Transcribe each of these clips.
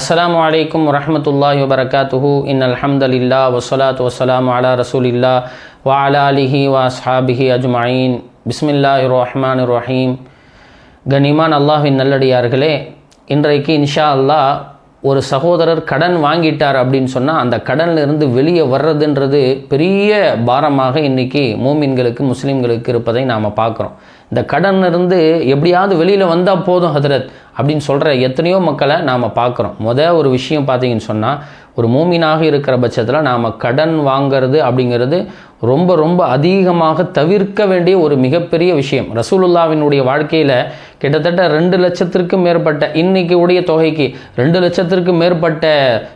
அஸ்லாம் வலைக்கம் வரமத்துல்லா வபரகாத்துஹு. இன் அல்ஹம்துலில்லா வஸ்ஸலாத்து வசலாம் அலா ரசூலில்லா வா அலா அலிஹி வ அஸ்ஹாபிஹி அஜ்மஈன் பிஸ்மில்லாஹிர் ரஹ்மானிர் ரஹீம். கனிமான் அல்லாஹின் நல்லடியார்களே இன்றைக்கு இன்ஷா அல்லாஹ் ஒரு சகோதரர் கடன் வாங்கிட்டார் அப்படின்னு சொன்னால் அந்த கடன்ல இருந்து வெளியே வர்றதுன்றது பெரிய பாரமாக இன்றைக்கி மூமின்களுக்கு முஸ்லீம்களுக்கு இருப்பதை நாம் பார்க்குறோம். இந்த கடன்லேருந்து எப்படியாவது வெளியில் வந்தால் போதும் ஹதரத் அப்படின்னு சொல்கிற எத்தனையோ மக்களை நாம் பார்க்குறோம். மொதல் ஒரு விஷயம் பார்த்தீங்கன்னு சொன்னால் ஒரு மூமினாக இருக்கிற பட்சத்தில் நாம் கடன் வாங்கிறது அப்படிங்கிறது ரொம்ப ரொம்ப அதிகமாக தவிர்க்க வேண்டிய ஒரு மிகப்பெரிய விஷயம். ரசூலுல்லாவினுடைய வாழ்க்கையில் கிட்டத்தட்ட ரெண்டு லட்சத்திற்கும் மேற்பட்ட இன்னைக்கு உடைய தொகைக்கு ரெண்டு லட்சத்திற்கும் மேற்பட்ட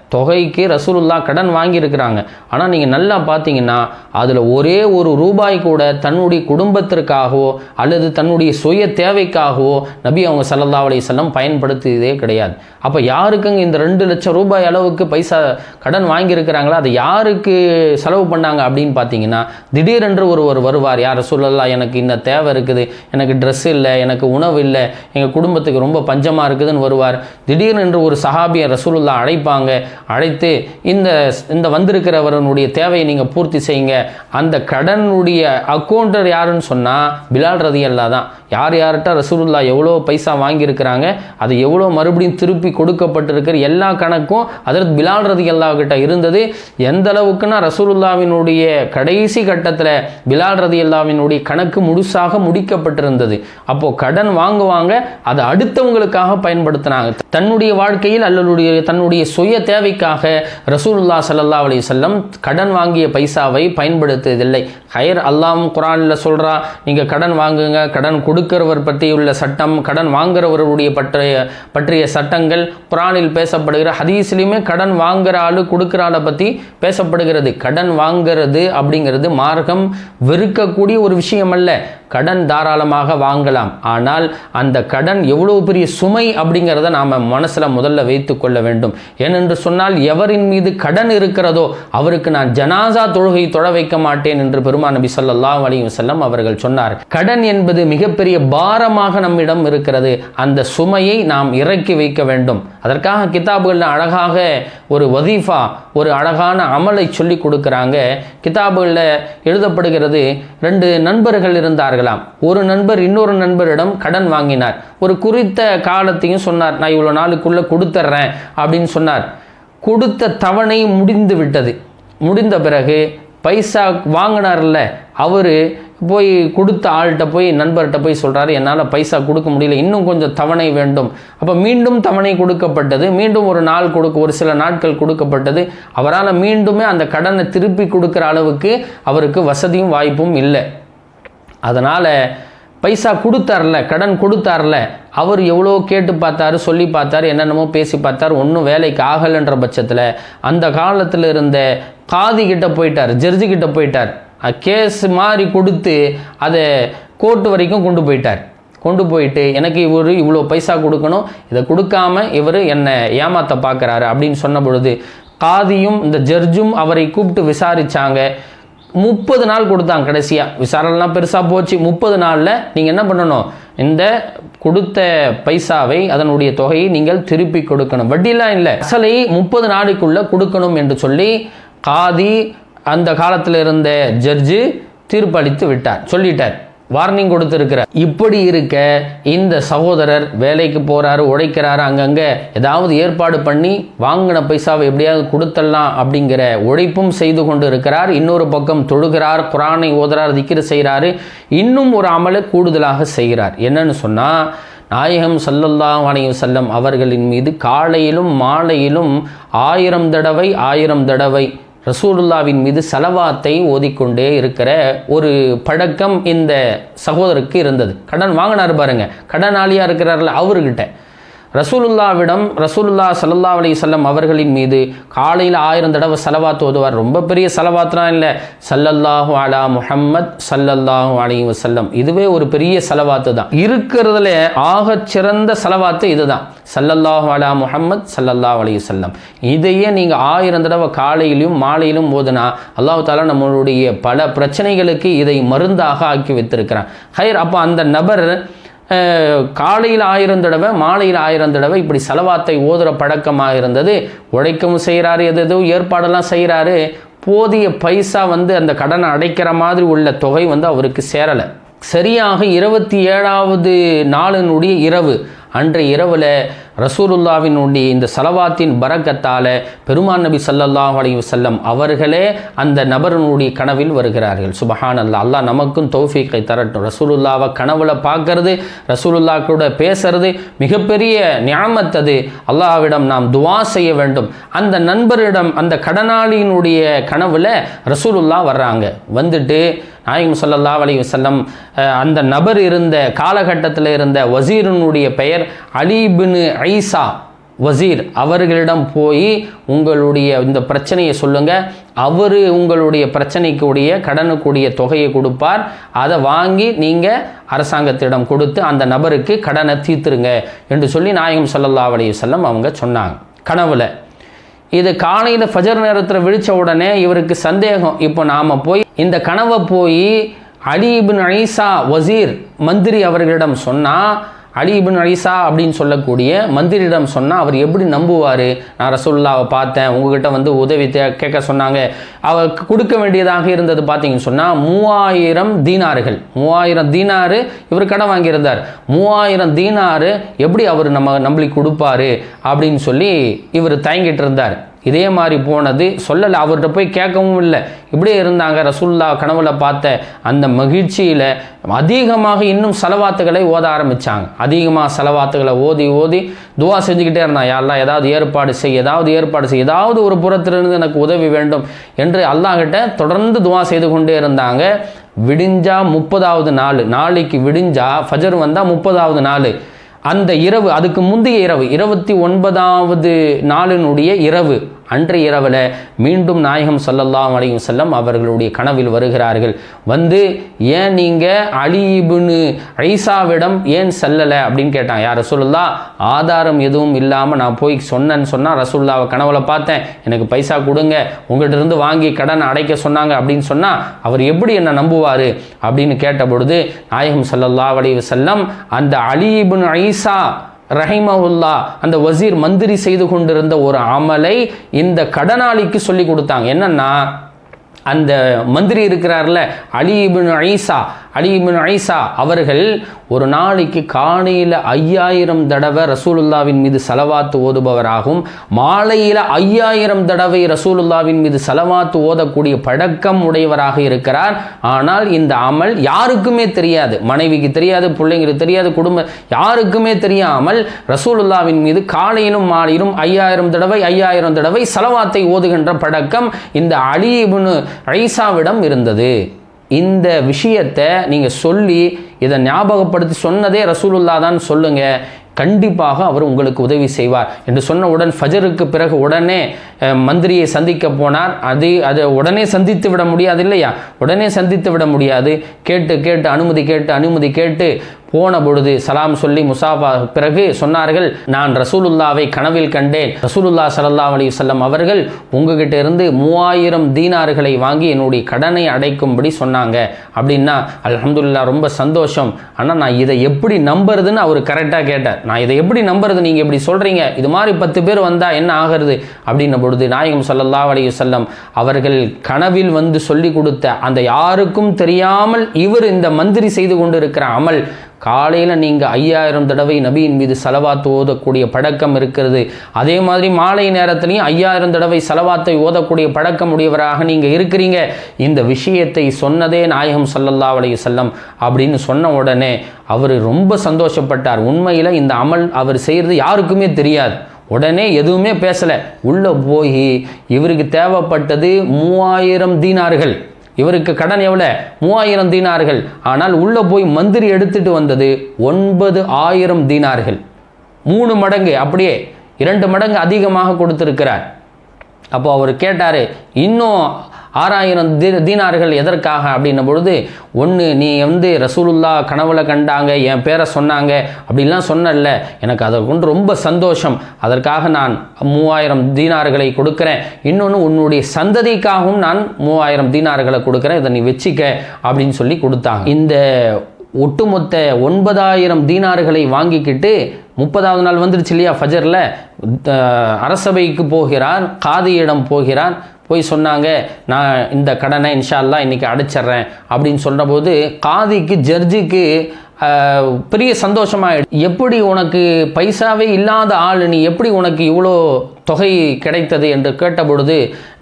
தொகைக்கு ரசூலுல்லா கடன் வாங்கியிருக்கிறாங்க. ஆனால் நீங்கள் நல்லா பார்த்தீங்கன்னா அதில் ஒரே ஒரு ரூபாய் கூட தன்னுடைய குடும்பத்திற்காகவோ அல்லது தன்னுடைய சுய தேவைக்காகவோ நபி அவங்க சல்லல்லா அலையம் பயன்படுத்தியதே கிடையாது. அப்போ யாருக்குங்க இந்த ரெண்டு லட்சம் ரூபாய் அளவுக்கு பைசா கடன் வாங்கியிருக்கிறாங்களோ அதை யாருக்கு செலவு பண்ணாங்க அப்படின்னு பார்த்தீங்கன்னா திடீரென்று ஒருவர் வருவார். யார் சொல்லலாம் எனக்கு இந்த தேவை இருக்குது. எனக்கு ட்ரெஸ் இல்லை. எனக்கு உணவு இல்லை. எங்கள் குடும்பத்துக்கு ரொம்ப பஞ்சமாக இருக்குதுன்னு வருவார். திடீரென்று ஒரு சஹாபியை ரசூலுல்லா அழைப்பாங்க. அழைத்து இந்த இந்த வந்திருக்கிறவரனுடைய தேவையை நீங்கள் பூர்த்தி செய்யுங்க. அந்த கடனுடைய அக்கௌண்டர் யாருன்னு சொன்னால் பிலால் ரதி அல்லா தான். யார் யார்கிட்ட ரசூலுல்லா எவ்வளோ பைசா வாங்கியிருக்கிறாங்க அது எவ்வளோ மறுபடியும் திருப்பி கொடுக்கப்பட்டிருக்கிற எல்லா கணக்கும் அதற்கு பிலால் ரதி அல்லா கிட்ட இருந்தது. எந்த அளவுக்குன்னா ரசூலுல்லாவினுடைய கடைசி கட்டத்தில் பிலால் ரதி அல்லாவினுடைய கணக்கு முழுசாக முடிக்கப்பட்டிருந்தது. அப்போது கடன் வாங்குவாங்க அதை அடுத்தவங்களுக்காக பயன்படுத்தினாங்க. தன்னுடைய வாழ்க்கையில் அல்லதுடைய தன்னுடைய சுய தேவைக்காக ரசூலுல்லா சல்லா அலி செல்லம் கடன் வாங்கிய பைசாவை பயன்படுத்துவதில்லை ஹயர் அல்லாம் குரானில் சொல்கிறா நீங்கள் கடன் வாங்குங்க கடன் கொடுக்கிறவர் பற்றியுள்ள சட்டம் கடன் வாங்குறவருடைய பற்றிய பற்றிய சட்டங்கள் குரானில் பேசப்படுகிற ஹதீஸ்லையுமே கடன் வாங்குற ஆள் கொடுக்குற ஆளை பற்றி பேசப்படுகிறது. கடன் வாங்கிறது அப்படிங்கிறது மார்க்கம் வெறுக்கக்கூடிய ஒரு விஷயம் அல்ல கடன் தாராளமாக வாங்கலாம். ஆனால் அந்த கடன் எவ்வளோ பெரிய சுமை அப்படிங்கிறத நாம் மனசில் முதல்ல வைத்து கொள்ள வேண்டும். ஏனென்று சொன்னால் எவரின் மீது கடன் இருக்கிறதோ அவருக்கு நான் ஜனாசா தொழுகை தொழ வைக்க மாட்டேன் என்று பெருமான் நபி சொல்லல்லா அலி வசல்லம் அவர்கள் சொன்னார். கடன் என்பது மிகப்பெரிய பாரமாக நம்மிடம் இருக்கிறது. அந்த சுமையை நாம் இறக்கி வைக்க வேண்டும். அதற்காக கிதாபுகளில் அழகாக ஒரு வதீஃபா ஒரு அழகான அமலை சொல்லி கொடுக்குறாங்க. கிதாபுகளில் எழுதப்படுகிறது ரெண்டு நண்பர்கள் இருந்தார்களாம். ஒரு நண்பர் இன்னொரு நண்பரிடம் கடன் வாங்கினார். ஒரு குறித்த காலத்தையும் சொன்னார் நான் இவ்வளோ நாளுக்குள்ளே கொடுத்துட்றேன் அப்படின்னு சொன்னார். கொடுத்த தவணை முடிந்து விட்டது. முடிந்த பிறகு பைசா வாங்கினார்ல அவர் போய் கொடுத்த ஆள்கிட்ட போய் நண்பர்கிட்ட போய் சொல்கிறாரு என்னால் பைசா கொடுக்க முடியல. இன்னும் கொஞ்சம் தவணை வேண்டும். அப்போ மீண்டும் தவணை கொடுக்கப்பட்டது. மீண்டும் ஒரு நாள் கொடுக்க ஒரு சில நாட்கள் கொடுக்கப்பட்டது. அவரால் மீண்டுமே அந்த கடனை திருப்பி கொடுக்குற அளவுக்கு அவருக்கு வசதியும் வாய்ப்பும் இல்லை. அதனால் பைசா கொடுத்தார்ல கடன் கொடுத்தார்ல அவர் எவ்வளோ கேட்டு பார்த்தாரு சொல்லி பார்த்தாரு என்னென்னமோ பேசி பார்த்தார் ஒன்றும் வேலைக்கு ஆகலைன்ற பட்சத்தில் அந்த காலத்தில் இருந்த காதி கிட்ட போயிட்டார் ஜெர்ஜி கிட்ட போயிட்டார். கேஸ் மாதிரி கொடுத்து அதை கோர்ட்டு வரைக்கும் கொண்டு போயிட்டார். கொண்டு போயிட்டு எனக்கு இவர் இவ்வளோ பைசா கொடுக்கணும் இதை கொடுக்காம இவர் என்னை ஏமாத்த பார்க்குறாரு அப்படின்னு சொன்ன பொழுது காதியும் இந்த ஜட்ஜும் அவரை கூப்பிட்டு விசாரித்தாங்க முப்பது நாள் கொடுத்தாங்க கடைசியாக விசாரணைலாம் பெருசாக போச்சு. முப்பது நாளில் நீங்கள் என்ன பண்ணணும்? இந்த கொடுத்த பைசாவை அதனுடைய தொகையை நீங்கள் திருப்பி கொடுக்கணும். வட்டிலாம் இல்லை. அசலை முப்பது நாளைக்குள்ளே கொடுக்கணும் என்று சொல்லி காதி அந்த காலத்தில் இருந்த ஜட்ஜு தீர்ப்பளித்து விட்டார் சொல்லிட்டார் வார்னிங் கொடுத்துருக்கிறார். இப்படி இருக்க இந்த சகோதரர் வேலைக்கு போகிறாரு உழைக்கிறாரு அங்கங்கே ஏதாவது ஏற்பாடு பண்ணி வாங்கின பைசாவை எப்படியாவது கொடுத்துடலாம் அப்படிங்கிற உழைப்பும் செய்து கொண்டு இருக்கிறார் இன்னொரு பக்கம் தொழுகிறார் குரானை ஓதுறார் திக்கிற செய்கிறாரு இன்னும் ஒரு அமலை கூடுதலாக செய்கிறார். என்னன்னு சொன்னால் நாயகம் சல்லல்லாஹ் அலைஹி செல்லம் அவர்களின் மீது காலையிலும் மாலையிலும் ஆயிரம் தடவை ஆயிரம் தடவை ரசூலுல்லாவின் மீது செலவாத்தை ஓதிக்கொண்டே இருக்கிற ஒரு பழக்கம் இந்த சகோதரருக்கு இருந்தது. கடன் வாங்கினார் பாருங்க. கடனாளியாக இருக்கிறார்ல அவர்கிட்ட. ரசூலுல்லாவிடம் ரசூலுல்லா சல்லா அலி சொல்லம் அவர்களின் மீது காலையில் ஆயிரம் தடவை செலவாத்து ஓதுவார். ரொம்ப பெரிய செலவாத்துலாம் இல்லை. சல்லல்லாஹு அலா முஹம்மத் சல்லல்லாஹு அலி வசல்லம் இதுவே ஒரு பெரிய செலவாத்து தான். இருக்கிறதுல ஆக சிறந்த செலவாத்து இதுதான். சல்லல்லாஹு அலா முஹம்மத் சல்லல்லாஹு அலி வல்லம் இதையே நீங்கள் ஆயிரம் தடவை காலையிலும் மாலையிலும் ஓதுனா அல்லாஹ் தாலா நம்மளுடைய பல பிரச்சனைகளுக்கு இதை மருந்தாக ஆக்கி வைத்திருக்கிறான். ஹைர் அப்போ அந்த நபர் காலையில் ஆயிரம் தடவை மாலையில் ஆயிரம் தடவை இப்படி செலவாத்தை ஓதுற பழக்கமாக இருந்தது. உழைக்கவும் செய்கிறாரு எது எதோ ஏற்பாடெல்லாம் செய்கிறாரு போதிய பைசா வந்து அந்த கடனை அடைக்கிற மாதிரி உள்ள தொகை வந்து அவருக்கு சேரலை. சரியாக இருபத்தி ஏழாவது நாளினுடைய இரவு அன்றைய இரவில் ரசூலுல்லாவினுடைய இந்த சலவாத்தின் பரக்கத்தால் பெருமான் நபி ஸல்லல்லாஹு அலி வல்லம் அவர்களே அந்த நபரினுடைய கனவில் வருகிறார்கள். சுபஹான் அல்லா அல்லாஹ் நமக்கும் தௌஃபீக்கை தரட்டும். ரசூலுல்லாவை கனவுல பார்க்கறது ரசூலுல்லா கூட பேசுறது மிகப்பெரிய ஞாமத் அல்லாவிடம் அல்லாஹ்விடம் நாம் துவா செய்ய வேண்டும். அந்த நண்பரிடம் அந்த கடனாளியினுடைய கனவுல ரசூலுல்லா வர்றாங்க. வந்துட்டு நாயகம் சொல்லல்லா அலி வஸல்லம் அந்த நபர் இருந்த காலகட்டத்தில் இருந்த வசீரனுடைய பெயர் அலிபின் ரைசா ஐசா வசீர் அவர்களிடம் போய் உங்களுடைய இந்த பிரச்சனையை சொல்லுங்க. அவர் உங்களுடைய பிரச்சனைக்குடைய கடனுக்குடைய தொகையை கொடுப்பார். அதை வாங்கி நீங்கள் அரசாங்கத்திடம் கொடுத்து அந்த நபருக்கு கடனை தீர்த்துருங்க என்று சொல்லி நாயகம் ஸல்லல்லாஹு அலைய செல்லம் அவங்க சொன்னாங்க. கனவுல. இது காலையில் ஃபஜர் நேரத்தில் விழிச்ச உடனே இவருக்கு சந்தேகம். இப்போ நாம் போய் இந்த கனவை போய் அலி ஐசா வசீர் மந்திரி அவர்களிடம் சொன்னால் அலி இபின் அலிசா அப்படின்னு சொல்லக்கூடிய மந்திரியிடம் சொன்னால் அவர் எப்படி நம்புவார்? நான் ரசூல்லாவை பார்த்தேன். உங்ககிட்ட வந்து உதவி தே கேட்க சொன்னாங்க. அவர் கொடுக்க வேண்டியதாக இருந்தது பார்த்தீங்கன்னு சொன்னால் மூவாயிரம் தீனார்கள் மூவாயிரம் தீனாறு இவர் கடன் வாங்கியிருந்தார். மூவாயிரம் தீனாறு எப்படி அவர் நம்ம நம்மளுக்கு கொடுப்பாரு? அப்படின்னு சொல்லி இவர் தயங்கிட்டு இருந்தார். இதே மாதிரி போனது சொல்லலை அவர்கிட்ட போய் கேட்கவும் இல்லை. இப்படியே இருந்தாங்க ரசுல்லா கனவுல பார்த்த அந்த மகிழ்ச்சியில் அதிகமாக இன்னும் செலவாத்துகளை ஓத ஆரம்பித்தாங்க அதிகமாக செலவாத்துகளை ஓதி ஓதி துவா செஞ்சுக்கிட்டே இருந்தான். யாரெல்லாம் ஏதாவது ஏற்பாடு செய் ஏதாவது ஏற்பாடு செய் ஏதாவது ஒரு புறத்திலிருந்து எனக்கு உதவி வேண்டும் என்று அல்லாஹிட்ட தொடர்ந்து துவா செய்து கொண்டே இருந்தாங்க. விடிஞ்சா முப்பதாவது நாள். நாளைக்கு விடிஞ்சா ஃபஜர் வந்தால் முப்பதாவது நாள். அந்த இரவு அதுக்கு முந்தைய இரவு இருபத்தி ஒன்பதாவது நாளினுடைய இரவு அன்று இரவில் மீண்டும் நாயகம் சல்லல்லாம் அலையும் செல்லம் அவர்களுடைய கனவில் வருகிறார்கள். வந்து ஏன் நீங்கள் அலிபுனு ஐசாவிடம் ஏன் செல்லலை? அப்படின்னு கேட்டான். யார் ரசூல்லா ஆதாரம் எதுவும் இல்லாமல் நான் போய் சொன்னேன்னு சொன்னால் ரசூல்லாவை கனவுல பார்த்தேன். எனக்கு பைசா கொடுங்க. உங்கள்கிட்ட இருந்து வாங்கி கடன் அடைக்க சொன்னாங்க. அப்படின்னு சொன்னால் அவர் எப்படி என்னை நம்புவார்? அப்படின்னு கேட்ட பொழுது நாயகம் சல்லல்லா அலைஹி செல்லம் அந்த அலிபுன் ஐசா ரஹிமவுல்லா அந்த வசீர் மந்திரி செய்து கொண்டிருந்த ஒரு அமலை இந்த கடனாளிக்கு சொல்லி கொடுத்தாங்க. என்னன்னா அந்த மந்திரி இருக்கிறார்ல அலி இப்னு ஐசா அலிமின் ஐசா அவர்கள் ஒரு நாளைக்கு காலையில் ஐயாயிரம் தடவை ரசூலுல்லாவின் மீது செலவாத்து ஓதுபவராகவும் மாலையில் ஐயாயிரம் தடவை ரசூலுல்லாவின் மீது செலவாத்து ஓதக்கூடிய பழக்கம் உடையவராக இருக்கிறார். ஆனால் இந்த அமல் யாருக்குமே தெரியாது. மனைவிக்கு தெரியாது பிள்ளைங்களுக்கு தெரியாது குடும்ப யாருக்குமே தெரியாமல் ரசூலுல்லாவின் மீது காலையிலும் மாலையிலும் ஐயாயிரம் தடவை ஐயாயிரம் தடவை செலவாத்தை ஓதுகின்ற பழக்கம் இந்த அலி இப்னு ஐசாவிடம் இருந்தது. இந்த விஷயத்தை நீங்கள் சொல்லி இதை ஞாபகப்படுத்தி சொன்னதே ரசூலுல்லா தான் சொல்லுங்க. கண்டிப்பாக அவர் உங்களுக்கு உதவி செய்வார். என்று சொன்னவுடன் ஃபஜருக்கு பிறகு உடனே மந்திரியை சந்திக்க போனார். அது அது உடனே சந்தித்து விட முடியாது இல்லையா? உடனே சந்தித்து விட முடியாது. கேட்டு கேட்டு அனுமதி கேட்டு அனுமதி கேட்டு போன பொழுது சலாம் சொல்லி முசாஃபா பிறகு சொன்னார்கள் நான் ரசூலுல்லாவை கனவில் கண்டேன். ரசூலுல்லா சல்லா அலி சொல்லம் அவர்கள் உங்ககிட்ட இருந்து மூவாயிரம் தீனார்களை வாங்கி என்னுடைய கடனை அடைக்கும்படி சொன்னாங்க. அப்படின்னா அலமதுல்லா ரொம்ப சந்தோஷம். ஆனால் நான் இதை எப்படி நம்புறதுன்னு அவர் கரெக்டாக கேட்டார். நான் இதை எப்படி நம்புறது? நீங்கள் இப்படி சொல்கிறீங்க இது மாதிரி பத்து பேர் வந்தால் என்ன ஆகிறது? அப்படின்ன பொழுது நாயகம் சல்லல்லா அலைஹி செல்லம் அவர்கள் கனவில் வந்து சொல்லி கொடுத்த அந்த யாருக்கும் தெரியாமல் இவர் இந்த மந்திரி செய்து கொண்டிருக்கிற அமல் காலையில் நீங்கள் ஐயாயிரம் தடவை நபியின் மீது செலவாத்து ஓதக்கூடிய பழக்கம் இருக்கிறது. அதே மாதிரி மாலை நேரத்துலையும் ஐயாயிரம் தடவை செலவாத்தை ஓதக்கூடிய பழக்கம் உடையவராக நீங்கள் இருக்கிறீங்க. இந்த விஷயத்தை சொன்னதே நாயகம் சல்லல்லா அலைய செல்லம் அப்படின்னு சொன்ன உடனே அவர் ரொம்ப சந்தோஷப்பட்டார். உண்மையில் இந்த அமல் அவர் செய்கிறது யாருக்குமே தெரியாது. உடனே எதுவுமே பேசலை. உள்ளே போய் இவருக்கு தேவைப்பட்டது மூவாயிரம் தீனார்கள். இவருக்கு கடன் எவ்வளோ மூவாயிரம் தீனார்கள். ஆனால் உள்ளே போய் மந்திரி எடுத்துட்டு வந்தது ஒன்பது ஆயிரம் தீனார்கள். மூணு மடங்கு அப்படியே இரண்டு மடங்கு அதிகமாக கொடுத்துருக்கிறார். அப்போ அவர் கேட்டார் இன்னும் ஆறாயிரம் தீ தீனார்கள் எதற்காக அப்படின்ன பொழுது ஒன்று நீ வந்து ரசூலுல்லா கனவுல கண்டாங்க என் பேரை சொன்னாங்க அப்படின்லாம் சொன்னல எனக்கு அதை கொண்டு ரொம்ப சந்தோஷம். அதற்காக நான் மூவாயிரம் தீனார்களை கொடுக்குறேன். இன்னொன்று உன்னுடைய சந்ததிக்காகவும் நான் மூவாயிரம் தீனார்களை கொடுக்குறேன். இதை நீ வச்சிக்க அப்படின்னு சொல்லி கொடுத்தாங்க. இந்த ஒட்டுமொத்த ஒன்பதாயிரம் தீனாறுகளை வாங்கிக்கிட்டு முப்பதாவது நாள் வந்துருச்சு இல்லையா ஃபஜரில் அரசபைக்கு போகிறார் காதியிடம் போகிறார் போய் சொன்னாங்க நான் இந்த கடனை இன்ஷால்லாம் இன்றைக்கி அடைச்சிட்றேன் அப்படின்னு சொன்னபோது காதிக்கு ஜர்ஜிக்கு பெரிய சந்தோஷமாயிடு. எப்படி உனக்கு பைசாவே இல்லாத ஆள் நீ எப்படி உனக்கு இவ்வளோ தொகை கிடைத்தது என்று கேட்டபொழுது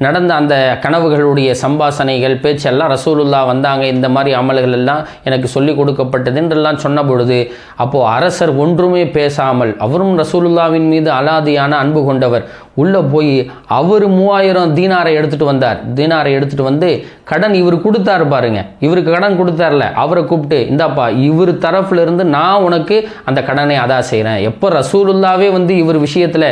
நடந்த அந்த கனவுகளுடைய சம்பாசனைகள் பேச்செல்லாம் ரசூலுல்லா வந்தாங்க இந்த மாதிரி அமல்கள் எல்லாம் எனக்கு சொல்லி கொடுக்கப்பட்டது என்றெல்லாம் சொன்ன பொழுது அப்போது அரசர் ஒன்றுமே பேசாமல் அவரும் ரசூலுல்லாவின் மீது அலாதியான அன்பு கொண்டவர் உள்ளே போய் அவர் மூவாயிரம் தீனாரை எடுத்துகிட்டு வந்தார். தீனாரை எடுத்துகிட்டு வந்து கடன் இவர் கொடுத்தாரு பாருங்க. இவருக்கு கடன் கொடுத்தார்ல அவரை கூப்பிட்டு இந்தாப்பா இவர் தரப்புல இருந்து நான் உனக்கு அந்த கடனை அதா செய்கிறேன் எப்போ ரசூலுல்லாவே வந்து இவர் விஷயத்தில்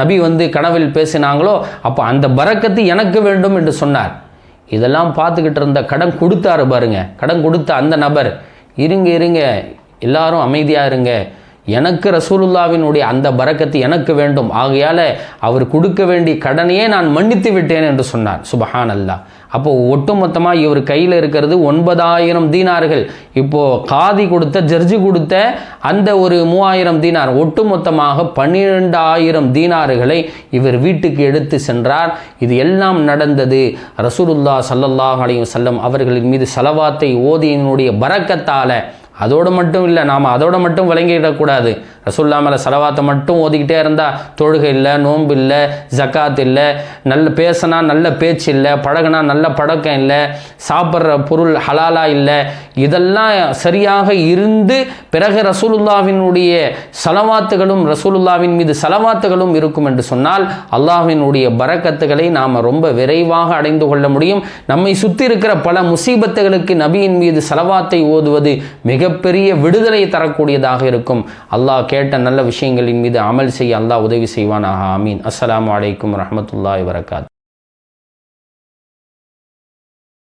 நபி வந்து கனவில் பேசினாங்களோ அப்போ அந்த பறக்கத்து எனக்கு வேண்டும் என்று சொன்னார். இதெல்லாம் பார்த்துக்கிட்டு இருந்த கடன் கொடுத்தாரு பாருங்க. கடன் கொடுத்த அந்த நபர் இருங்க இருங்க எல்லாரும் அமைதியாக இருங்க. எனக்கு ரசூலுல்லாவினுடைய அந்த பறக்கத்து எனக்கு வேண்டும். ஆகையால் அவர் கொடுக்க வேண்டிய கடனையே நான் மன்னித்து விட்டேன் என்று சொன்னார். சுபஹான் அல்லா அப்போது ஒட்டுமொத்தமாக இவர் கையில் இருக்கிறது ஒன்பதாயிரம் தீனார்கள். இப்போது காதி கொடுத்த ஜட்ஜி கொடுத்த அந்த ஒரு மூவாயிரம் தீனார் ஒட்டுமொத்தமாக பன்னிரெண்டாயிரம் தீனார்களை இவர் வீட்டுக்கு எடுத்து சென்றார். இது எல்லாம் நடந்தது. ரசூலுல்லா சல்லல்லாஹ் அலையும் செல்லம் அவர்களின் மீது செலவாத்தை ஓதியினுடைய பறக்கத்தால் அதோடு மட்டும் இல்லை நாம் அதோடு மட்டும் விளங்கிடக்கூடாது. ரசுல்லா மேலே செலவாத்தை மட்டும் ஓதிக்கிட்டே இருந்தால் தொழுகை இல்லை நோன்பு இல்லை ஜக்காத் இல்லை நல்ல பேசினா நல்ல பேச்சு இல்லை பழகுனா நல்ல பழக்கம் இல்லை சாப்பிட்ற பொருள் ஹலாலா இல்லை. இதெல்லாம் சரியாக இருந்து பிறகு ரசூலுல்லாவினுடைய செலவாத்துகளும் ரசூலுல்லாவின் மீது செலவாத்துகளும் இருக்கும் என்று சொன்னால் அல்லாஹினுடைய பறக்கத்துகளை நாம் ரொம்ப விரைவாக அடைந்து கொள்ள முடியும். நம்மை சுற்றி இருக்கிற பல முசீபத்துகளுக்கு நபியின் மீது செலவாத்தை ஓதுவது மிகப்பெரிய விடுதலை தரக்கூடியதாக இருக்கும். அல்லாஹ் கேட்ட நல்ல விஷயங்களின் மீது அமல் செய்ய அல்லாஹ் உதவி செய்வானாக. ஆமீன். அஸ்லாம் வலைக்கம் ரஹமத்துல்லாஹி வரகாத்